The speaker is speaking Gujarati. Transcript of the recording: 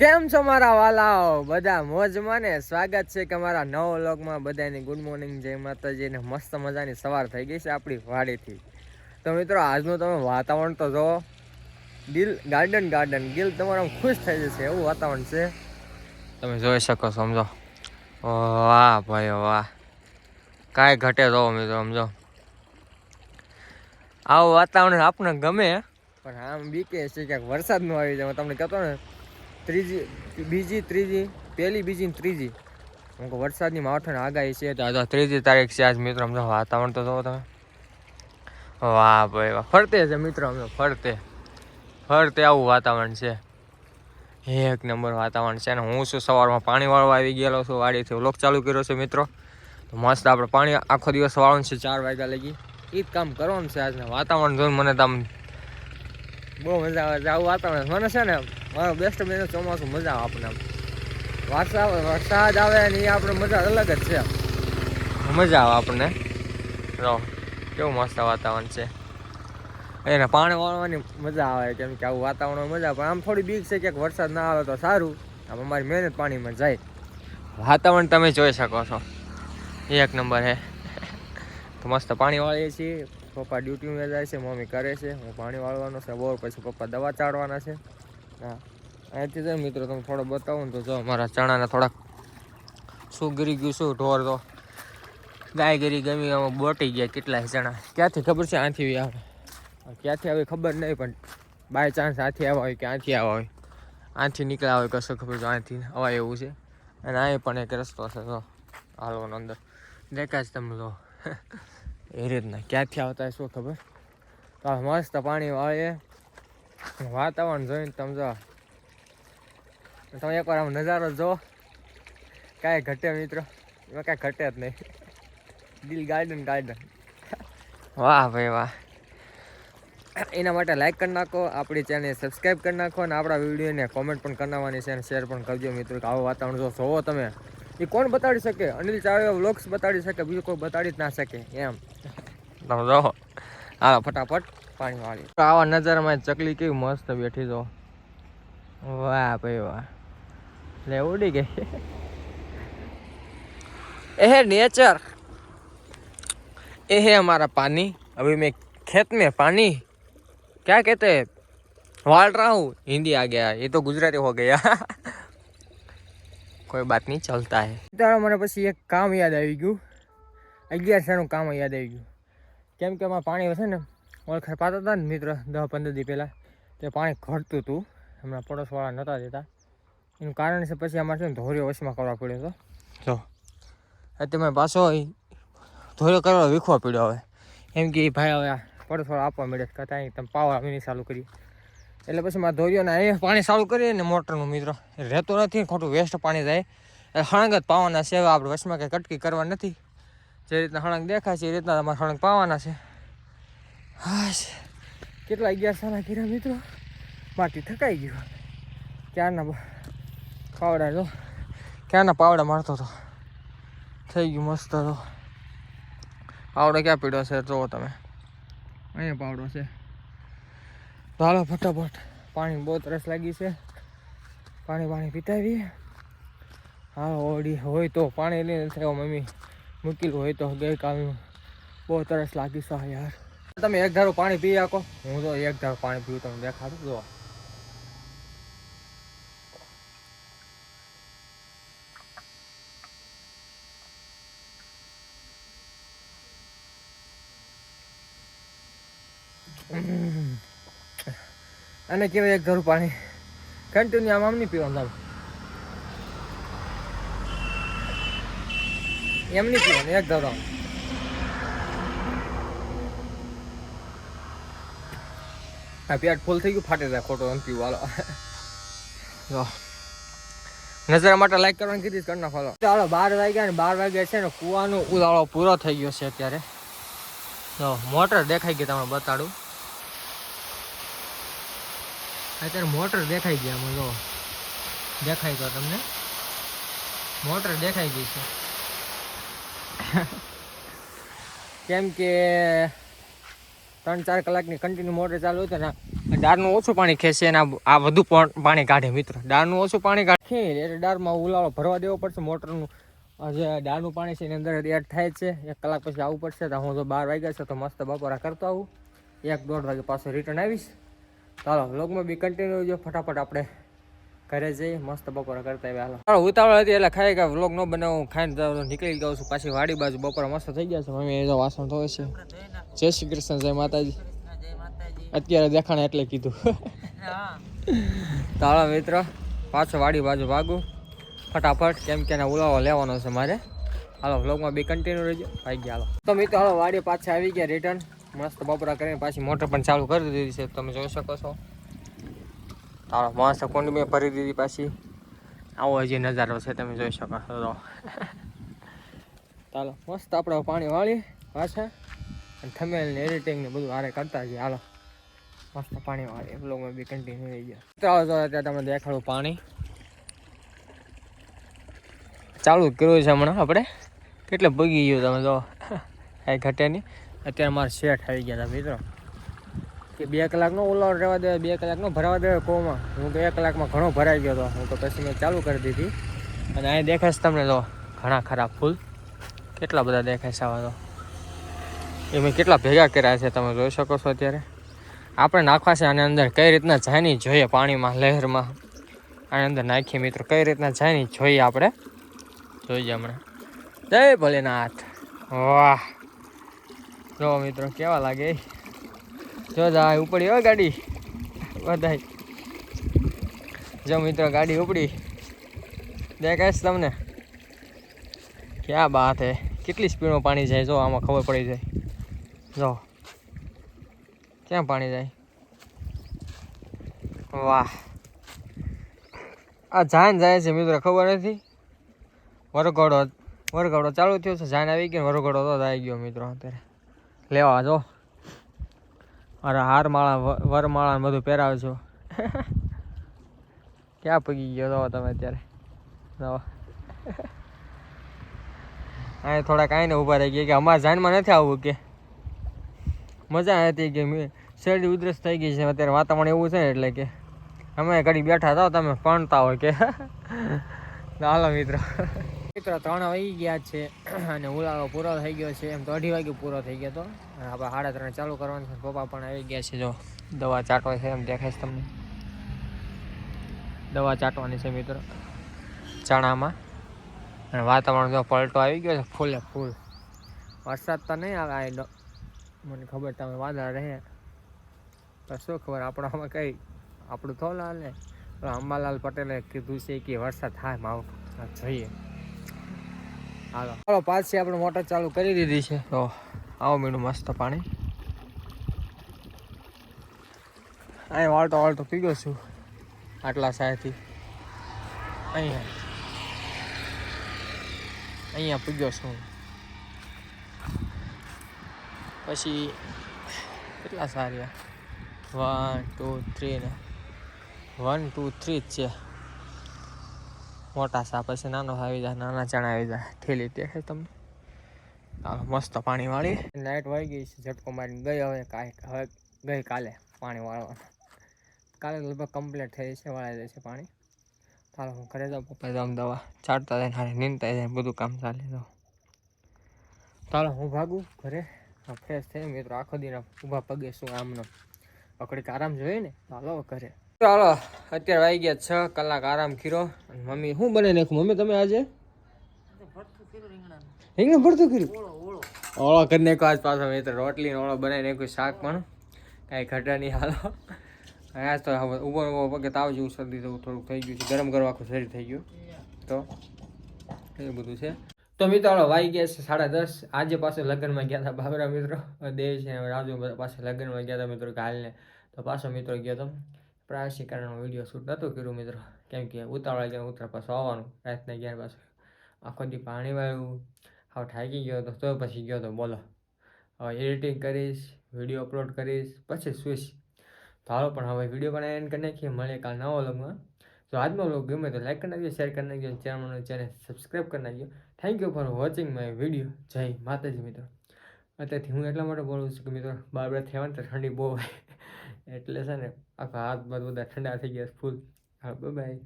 કેમ છો મારા વાલાઓ? બધા મોજમાં ને સ્વાગત છે કે મારા નવો વ્લોગમાં. બધાની ગુડ મોર્નિંગ જય માતાજી ને મસ્ત મજાની સવાર થઈ ગઈ છે આપણી વાડીથી. તો મિત્રો, આજનું તમે વાતાવરણ તો જો દિલ ગાર્ડન ગાર્ડન દિલ તમારો ખુશ થઈ જશે, એવું વાતાવરણ છે. તમે જોઈ શકો સમજો. વાહ ભાઈ, વાહ. કાંઈ ઘટે જો મિત્રો, સમજો. આવું વાતાવરણ આપણને ગમે, પણ આમ બીકે છે ક્યાંક વરસાદ નો આવી જાય. તમને કહેતો ને ત્રીજી, બીજી, ત્રીજી, પહેલી, બીજી ને ત્રીજી. અમુક વરસાદની માવઠણ આગાહી છે તો આજે ત્રીજી તારીખ છે આજ, મિત્રો અમને વાતાવરણ તો જોવો તમે. વાહ ભાઈ વાહ, ફરતે છે મિત્રો અમે, ફરતે. ફરતે આવું વાતાવરણ છે. એક નંબર વાતાવરણ છે ને હું શું સવારમાં પાણી વાળવા આવી ગયેલો છું, વાડીથી વ્લોગ ચાલુ કર્યો છે મિત્રો. તો મસ્ત આપણે પાણી આખો દિવસ વાળવાનું છે, ચાર વાગ્યા લગી. એ જ કામ કરવાનું છે આજના, વાતાવરણ જોઈને મને તો બહુ મજા આવે છે. આવું વાતાવરણ મને છે ને મારો બેસ્ટ મહિનો ચોમાસું મજા આવે આપણે આમ. વરસાદ વરસાદ આવે ને એ આપણે મજા અલગ જ છે. મજા આવે આપણને. રહો કેવું મસ્ત વાતાવરણ છે. એને પાણી વાળવાની મજા આવે, કેમ કે આવું વાતાવરણ મજા. પણ આમ થોડી બીક છે કે વરસાદ ના આવે તો સારું. આમ અમારી મહેનત પાણીમાં જાય. વાતાવરણ તમે જોઈ શકો છો. એક નંબર હે. તો મસ્ત પાણી વાળીએ છીએ. પપ્પા ડ્યુટીમાં જાય છે, મમ્મી કરે છે. હું પાણી વાળવાનો છે, બોર પછી પપ્પા દવા ચાડવાના છે. હા. અહીંથી જો મિત્રો, તમે થોડો બતાવો ને તો જો અમારા ચણાને થોડાક શું ગરી ગયું શું, ઢોર તો ગાય ગરી ગમી, આમાં બોટી ગયા કેટલાય ચણા ક્યાંથી ખબર છે, આથી આવે ક્યાંથી આવે ખબર નહીં, પણ બાય ચાન્સ આથી આવ્યા હોય કે આથી આવ્યા હોય. આથી નીકળ્યા હોય કશું ખબર, જો આથી અવાય એવું છે. અને અહીં પણ એક રસ્તો છે, જો, હાલવાનો અંદર. દેખાય છે તમે જો. એ રીતના. ક્યાંથી આવતા શું ખબર? તો મસ્ત પાણી વાળીએ વાતાવરણ જોઈને તમે જો. તમે એકવાર આમ નજારો જો. કાંઈ ઘટે મિત્રો. એમાં કાંઈ ઘટે જ નહીં. દિલ ગાર્ડન ગાર્ડન. વાહ ભાઈ વાહ. એના માટે લાઇક કરી નાખો, આપણી ચેનલ સબસ્ક્રાઈબ કરી નાખો અને આપણા વિડીયોને કોમેન્ટ પણ કરનાવાની છે અને શેર પણ કરજો મિત્રો, કે આવો વાતાવરણ જો જોવો તમે. એ કોણ બતાડી શકે? અનિલ ચાવડા વ્લોગ્સ બતાડી શકે, બીજું કોઈ બતાડી જ ના શકે, એમ. તમે જો. હા ફટાફટ. પાણી વાળી આવા નજારામાં ચકલી કેવી મસ્ત બેઠી જો. વાહ ભાઈ વાહ. લે ઉડી ગઈ. એ નેચર એ હે અમારા પાણી અભી મેં ખેત મેં પાણી ક્યાં કહેતે વાળ રહા. હું હિન્દી આ ગયા. એ તો ગુજરાતી હો ગયા. કોઈ બાત નહીં ચલતા હે. મને પછી એક કામ યાદ આવી ગયું. અગિયારસાનું કામ યાદ આવી ગયું. કેમ કે એમાં પાણી હશે ને ઓળખાણ પાતા હતા ને મિત્ર દસ પંદર દી પહેલાં. તે પાણી ઘટતું હતું હમણાં પડોશવાળા નહોતા દેતા. એનું કારણ છે પછી અમારે છે ને ધોર્યો વશમાં કરવા પડ્યો હતો જો. અત્યારે પાછો ધોર્યો કરવા વીખવા પડ્યો હવે. એમ કે ભાઈ હવે આ પડોશવાળા આપવા મળે અહીં તમે પાવર આવીને ચાલુ કરીએ. એટલે પછી મારે ધોર્યો ને અહીંયા પાણી ચાલુ કરીએ ને મોટરનું મિત્રો. એ રહેતું નથી ખોટું વેસ્ટ પાણી જાય. એટલે હળંગ જ પાવાના છે. હવે આપણે વશમાં કંઈ કટકી કરવા નથી. જે રીતના હળંગ દેખાય છે એ રીતના તમારે હળંગ પાવાના છે. હા કેટલા અગિયાર સાના કર્યા મિત્રો? માટી થકાઈ ગયું. ક્યારના પાવડા જો ક્યારના પાવડા મારતો હતો? થઈ ગયું મસ્ત હતો પાવડો ક્યાં પીડ્યો છે જોવો તમે. અહીંયા પાવડો છે. તો ફટાફટ. પાણી બહુ તરસ લાગી છે. પાણી પાણી પીતાવીએ. હા, ઓડી હોય તો પાણી લઈને થયો મમ્મી. મૂકેલું હોય તો ગઈકાલનું બહુ તરસ લાગી છે યાર. તમે એક ધારો પાણી પી શકો હું તો એક ધારો પાણી પીવું તમને દેખાડું જો અને કેવાય એક ઘરું પાણી. કન્ટિન્યુ આમ આમ નહીં પીવાનું તમે એમ નહીં પીવાનું, એક ઘરું આમ. પેટ ફૂલ થઈ ગયું, ફાટી જાય ખોટો એમ પીવું નજર માટે લાઈક કરવાની કીધી કરી નાખો. ચાલો, બાર વાગ્યા ને બાર વાગ્યા છે ને કૂવાનો ઉદાળો પૂરો થઈ ગયો છે અત્યારે. જો, મોટર દેખાઈ ગઈ તમને બતાડું. અત્યારે મોટર દેખાઈ આમાં, જો. દેખાય તો તમને. મોટર દેખાઈ ગઈ છે. કેમ કે ત્રણ ચાર કલાકની કન્ટિન્યુ મોટર ચાલુ હતી ને ડારનું ઓછું પાણી ખેંચે અને આ- વધુ પણ કાઢે મિત્રો. દાળનું ઓછું પાણી કાઢે. એટલે દાળમાં ઉલાળો ભરવા દેવો પડશે, મોટરનું. જે દાળનું પાણી છે એની અંદર એડ થાય છે. એક કલાક પછી આવવું પડશે, તો હું જો બાર વાગ્યા છે, તો મસ્ત બપોરા કરતો આવું. એક દોઢ વાગે પાછો રિટર્ન આવીશ. ચાલો વ્લોગમાં બી કન્ટિન્યુ જો ફટાફટ આપણે ઘરે જઈ મસ્ત બપોરા કરતા આવ્યા, હાલો. ઉતાવળ હતી એટલે ખાઈ ગયા વ્લોગ ન બનાવું, ખાઈને નીકળી ગયો છું. પાછી વાડી બાજુ બપોરા મસ્ત થઈ ગયા છે. મમ્મી એ વાસણ ધોવે છે. જય શ્રી કૃષ્ણ, જય માતાજી. અત્યારે દેખાણ એટલે કીધું. તાળા મિત્ર, પાછો વાડી બાજુ ભાગું. ફટાફટ કેમ કે ઉલાવો લેવાનો છે મારે. હાલો વ્લોગમાં બી કન્ટિન્યુ રહેજો. ભાઈ ગયા, હાલો. તો મિત્રો, હાલો, વાડી પાછા આવી ગયા રિટર્ન મસ્ત બપોરા કરીને પાછી મોટર પણ ચાલુ કરી દીધી છે. તમે જોઈ શકો છો. હાલો મસ્ત કુંડ મેં ભરી દીધી પાછી. આવો હજી નજારો છે, તમે જોઈ શકો છો. ચાલો, મસ્ત આપણે પાણી વાળી પાછા. અને થમેલ ને એડિટિંગ ને બધું હારે કરતા જઈએ. હાલો. મસ્ત પાણી વાળી. બ્લોગમાં બી કન્ટિન્યુ રહી ગયા. ચાલો તો અત્યારે તમને દેખાડું પાણી. ચાલુ કર્યું છે હમણાં આપણે. કેટલે ભગી ગયું તમે જો. કાંઈ ઘટે નહીં. અત્યારે મારા શેઠ આવી ગયા હતા મિત્રો. કે બે કલાકનો ઓલાવ રહેવા દે, બે કલાકનો ભરાવા દે કોમાં. હું તો એક કલાકમાં ઘણો ભરાઈ ગયો હતો હું તો પછી મેં ચાલુ કરી દીધી. અને અહીં દેખાય છે તમને તો ઘણા ખરા ફૂલ. કેટલા બધા દેખાય છે આવા તો. એ મેં કેટલા ભેગા કર્યા છે, તમે જોઈ શકો છો અત્યારે. આપણે નાખવા છે આની અંદર કઈ રીતના જાય નહીં જોઈએ પાણીમાં, લહેરમાં. આની અંદર નાખીએ મિત્રો, કઈ રીતના જાય નહીં જોઈએ આપણે. જોઈએ હમણાં. જય ભોલેનાથ. વાહ. જો મિત્રો, કેવા લાગે? જો જાય ઉપડી હો ગાડી. બધાય. જો મિત્રો, ગાડી ઉપડી. દેખાય તમને? ક્યાં બાત હે? કેટલી સ્પીડમાં પાણી જાય? જો, આમાં ખબર પડી જાય. જો. ક્યાં પાણી જાય? વાહ. આ જાન જાય છે મિત્રો, ખબર નથી? વરઘોડો વરઘોડો ચાલુ થયો છે, જાન આવી ગયો વરઘોડો તો આવી ગયો મિત્રો અત્યારે. લેવા જો. અરે હાર માળા વ- વરમાળા બધું પહેરાવે છો ક્યાં પગી ગયો તો તમે અત્યારે? અહીં થોડા થોડાક આઈને ઊભા રહી ગયા કે અમારા જાનમાં નથી આવવું કે? મજા હતી કે મેં શરદી ઉધરસ થઈ ગઈ છે. અત્યારે વાતાવરણ એવું છે ને એટલે કે અમે ઘડી બેઠા હતા તમે પણતા હોય કે? હાલો મિત્રો. મિત્રો, ત્રણ વાગી ગયા છે અને ઉલાળો પૂરો થઈ ગયો છે. એમ તો અઢી વાગે પૂરો થઈ ગયો હતો. અને આપણે સાડા ત્રણ ચાલુ કરવાનું છે પપ્પા પણ આવી ગયા છે જો દવા ચાટવા છે એમ દેખાય છે તમને. દવા ચાટવાની છે મિત્રો, ચણામાં. અને વાતાવરણ જો પલટો આવી ગયો છે, ફૂલે ફૂલ. વરસાદ તો નહીં આવે મને ખબર તમે વાદળ રહે. તો શું ખબર આપણામાં કઈ, આપણું થોલા ને. અંબાલાલ પટેલે કીધું છે કે વરસાદ થાય માવ જોઈએ. હાલો. ચાલો પાછી આપણે મોટર ચાલુ કરી દીધી છે. તો આવો મીઠું મસ્ત પાણી. અહીં વાળતો વાળતો પીગો છું. આટલા સાહેથી. અહીંયા. અહીંયા પૂગ્યો છું પછી કેટલા સારી વન ટુ થ્રી ને. વન ટુ થ્રી જ છે. મોટા સા, પછી નાનો આવી જાય નાના ચણા આવી જાય ઠેલી દેખાય તમને. મસ્ત પાણી વાળી. લાઇટ વાળી ગઈ છે, ઝટકો મારીને ગઈ હવે કાંઈ હવે ગઈ કાલે પાણી વાળવાનું. કાલે લગભગ કમ્પ્લીટ થઈ છે વાળાઈ છે પાણી. ચાલો, હું ઘરે જાઉં પપ્પા જાઉં દવા ચાટતા જાય હારે નીંદતા જાય, બધું કામ ચાલે તો. ચાલો, હું ભાગું ઘરે. ફ્રેશ થઈ મિત્રો આખો દિન ઊભા પગે શું આમનો. અકડીક આરામ જોઈએ ને, ચાલો ઘરે. ચાલો અત્યારે વાગી ગયા છ, કલાક આરામ કર્યો. મમ્મી, શું બને નાખ્યું? મમ્મી, તમે આજે? રીંગણ ભરતું કર્યું? ઓળો કરી નાખ્યો આજ પાછો મિત્ર રોટલી ઓળો બનાવી નાખ્યું શાક પણ કાંઈ ઘટા નહીં હાલો. આજ તો ઊભો ઊભો પગે તાવ જેવું શરદી જેવું થોડુંક થઈ ગયું છે. ગરમ કરવા આખું શરીર થઈ ગયું. તો એ બધું છે. તો મિત્રો વાઈ ગયા છે સાડા દસ. આજે પાછો લગ્નમાં ગયા હતા બાબરા મિત્રો. દેવ છે રાજુ પાસે લગ્નમાં ગયા હતા મિત્રો કાલને. તો પાછો મિત્રો ગયો હતો પ્રાયસી કારણનો વીડિયો શૂટ નહોતું કર્યું મિત્રો. કેમ કે ઉતાવળા ગયા ઉતરા પાછું આવવાનું, રાતના ગયા પાછું આખો દી પાણી વાળું હવે થાકી ગયો હતો, તો પછી ગયો તો બોલો. હવે એડિટિંગ કરીશ, વીડિયો અપલોડ કરીશ, પછી સુઈશ. તો પણ હવે વીડિયો પણ એન્ડ કરી નાખીએ, મળીએ કાલ નવો લોગમાં જો આજનો લોગ ગમે તો લાઈક કરી નાખજો શેર કરી નાખજો ચેનલનું ચેનલ સબસ્ક્રાઈબ કરી નાખજો. Thank you for watching my video જય માતાજી મિત્રો. અત્યારથી હું એટલા માટે બોલું છું કે મિત્રો, બાર બાર થયા ને તો ઠંડી બહુ હોય. એટલે છે ને આખા હાથ બાદ બધા ઠંડા થઈ ગયા ફૂલ. હા બાય